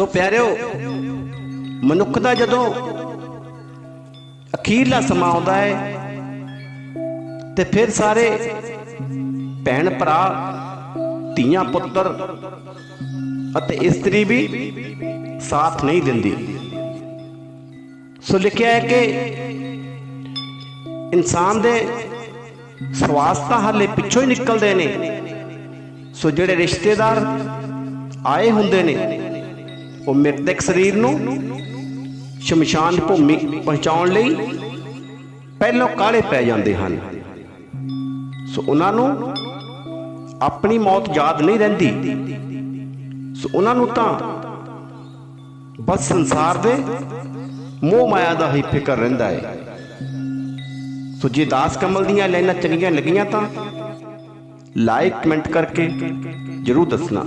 ਸੋ ਪਿਆਰਿਓ, ਮਨੁੱਖ ਦਾ ਜਦੋਂ ਅਖੀਰਲਾ ਸਮਾਂ ਆਉਂਦਾ ਹੈ, ਤੇ ਫਿਰ ਸਾਰੇ ਭੈਣ ਭਰਾ, ਧੀਆਂ ਪੁੱਤਰ ਅਤੇ ਇਸਤਰੀ ਵੀ ਸਾਥ ਨਹੀਂ ਦਿੰਦੀ। ਸੋ ਲਿਖਿਆ ਹੈ ਕਿ ਇਨਸਾਨ ਦੇ ਸਵਾਸ ਤਾਂ ਹਾਲੇ ਪਿੱਛੋਂ ਹੀ ਨਿਕਲਦੇ ਨੇ, ਸੋ ਜਿਹੜੇ ਰਿਸ਼ਤੇਦਾਰ ਆਏ ਹੁੰਦੇ ਨੇ ਉਹ ਮ੍ਰਿਤਕ ਸਰੀਰ ਨੂੰ ਸ਼ਮਸ਼ਾਨ ਭੂਮੀ ਪਹੁੰਚਾਉਣ ਲਈ ਪਹਿਲਾਂ ਕਾਲੇ ਪੈ ਜਾਂਦੇ ਹਨ। ਸੋ ਉਹਨਾਂ ਨੂੰ ਆਪਣੀ ਮੌਤ ਯਾਦ ਨਹੀਂ ਰਹਿੰਦੀ। ਸੋ ਉਹਨਾਂ ਨੂੰ ਤਾਂ ਬਸ ਸੰਸਾਰ ਦੇ ਮੋਹ ਮਾਇਆ ਦਾ ਹੀ ਫਿਕਰ ਰਹਿੰਦਾ ਹੈ। ਸੋ ਜੇ ਦਾਸ ਕਮਲ ਦੀਆਂ ਲਾਈਨਾਂ ਚੰਗੀਆਂ ਲੱਗੀਆਂ ਤਾਂ ਲਾਈਕ ਕਮੈਂਟ ਕਰਕੇ ਜਰੂਰ ਦੱਸਣਾ।